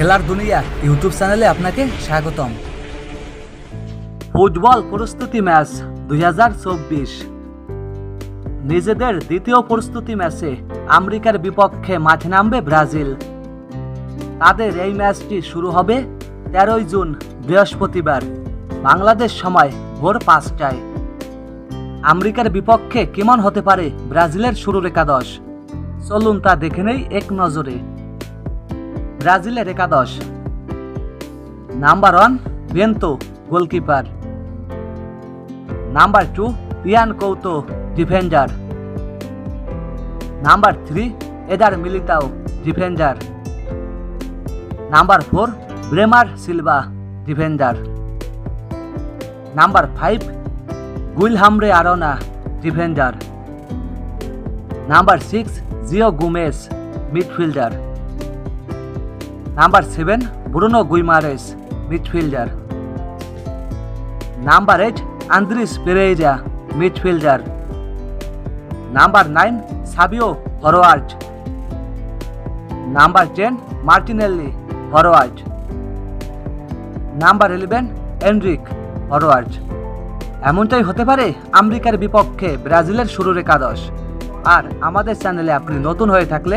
খেলার দুনিয়া ইউটিউব চ্যানেলে আপনাকে স্বাগতম। ফুটবল প্রস্তুতি ম্যাচ দুই নিজেদের দ্বিতীয় প্রস্তুতি ম্যাচে আমেরিকার বিপক্ষে মাঠে নামবে ব্রাজিল। তাদের এই ম্যাচটি শুরু হবে তেরোই জুন, বৃহস্পতিবার, বাংলাদেশ সময় ভোর পাঁচটায়। আমেরিকার বিপক্ষে কেমন হতে পারে ব্রাজিলের শুরুর একাদশ? চলুন তা দেখে নেই এক নজরে। ব্রাজিলের একাদশ। Number one Bento goalkeeper number two Yan Couto defender number three Eder Militao defender number four Bremer Silva defender number five Guilherme Arana defender number six Joao Gomes midfielder number seven Bruno Guimaraes, midfielder. Number eight Andreas Pereira, midfielder. Number nine Savio forward number ten Martinelli forward number eleven Endrick forward এমনটাই হতে পারে আমেরিকার বিপক্ষে ব্রাজিলের শুরুর একাদশ। আর আমাদের চ্যানেলে আপনি নতুন হয়ে থাকলে